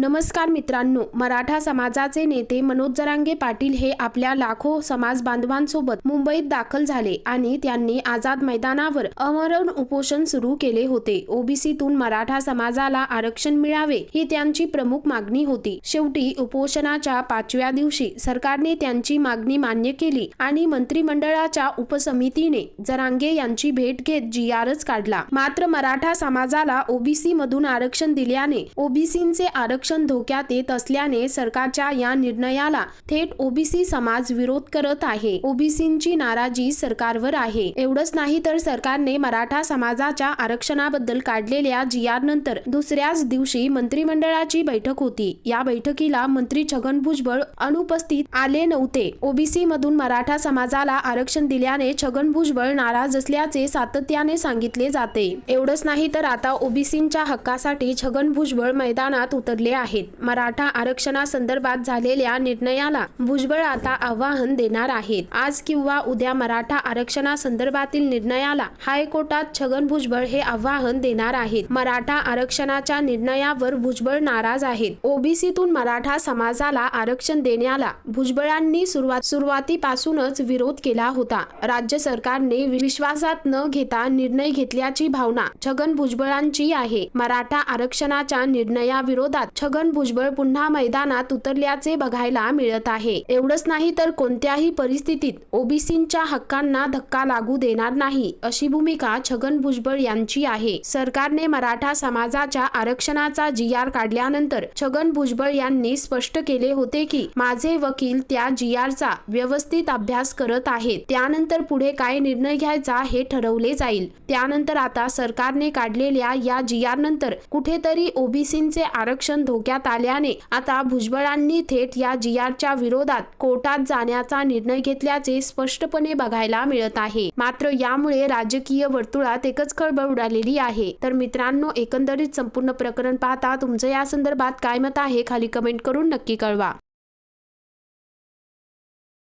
नमस्कार मित्रांनो मराठा समाजाचे नेते मनोज जरांगे पाटील हे आपल्या लाखो समाज बांधवांसोबत मुंबईत दाखल झाले आणि त्यांनी आझाद मैदानावर अमरण उपोषण सुरू केले होते. ओबीसीतून मराठा समाजाला आरक्षण मिळावे ही त्यांची प्रमुख मागणी होती. शेवटी उपोषणाच्या पाचव्या दिवशी सरकारने त्यांची मागणी मान्य केली आणि मंत्रिमंडळाच्या उपसमितीने जरांगे यांची भेट घेत जी आरच काढला. मात्र मराठा समाजाला ओबीसी मधून आरक्षण दिल्याने ओबीसींचे आरक्षण धोक्यात येत असल्याने सरकारच्या या निर्णयाला थेट ओबीसी समाज विरोध करत आहे. ओबीसींची नाराजी सरकारवर आहे. एवढंच नाही तर सरकारने मराठा समाजाच्या आरक्षणाबद्दल काढलेल्या जी आर नंतर दुसऱ्याच दिवशी मंत्रिमंडळाची बैठक होती. या बैठकीला मंत्री छगन भुजबळ अनुपस्थित आले नव्हते. ओबीसी मधून मराठा समाजाला आरक्षण दिल्याने छगन भुजबळ नाराज असल्याचे सातत्याने सांगितले जाते. एवढंच नाही तर आता ओबीसींच्या हक्कासाठी छगन भुजबळ मैदानात उतरले आहेत. मराठा आरक्षणासंदर्भात झालेल्या निर्णयाला भुजबळ आता आव्हान देणार आहेत. आज किंवा उद्या मराठा आरक्षणासंदर्भातील निर्णयाला हायकोर्टात छगन भुजबळ हे आव्हान देणार आहेत. मराठा आरक्षणाच्या निर्णयावर भुजबळ नाराज आहेत. ओबीसीतून मराठा समाजाला आरक्षण देण्याला भुजबळांनी सुरुवात सुरुवातीपासूनच विरोध केला होता. राज्य सरकारने विश्वासात न घेता निर्णय घेतल्याची भावना छगन भुजबळांची आहे. मराठा आरक्षणाच्या निर्णयाविरोधात छगन भुजबळ पुन्हा मैदानात उतरल्याचे बघायला मिळत आहे. एवढंच नाही तर कोणत्याही परिस्थितीत ओबीसींच्या हक्कांना धक्का लागू देणार नाही अशी भूमिका छगन भुजबळ यांची आहे. सरकारने मराठा समाजाच्या आरक्षणाचा जी आर काढल्यानंतर छगन भुजबळ यांनी स्पष्ट केले होते की माझे वकील त्या जी आरचा व्यवस्थित अभ्यास करत आहेत. त्यानंतर पुढे काय निर्णय घ्यायचा हे ठरवले जाईल. त्यानंतर आता सरकारने काढलेल्या या जी आर नंतर कुठेतरी ओबीसींचे आरक्षण धोक्यात आल्याने आता भुजबळांनी थेट या जी आरच्या विरोधात कोर्टात जाण्याचा निर्णय घेतल्याचे स्पष्टपणे बघायला मिळत आहे. मात्र यामुळे राजकीय वर्तुळात एकच खळबळ उडालेली आहे. तर मित्रांनो एकंदरीत संपूर्ण प्रकरण पाहता तुमचं या संदर्भात काय मत आहे? खाली कमेंट करून नक्की कळवा.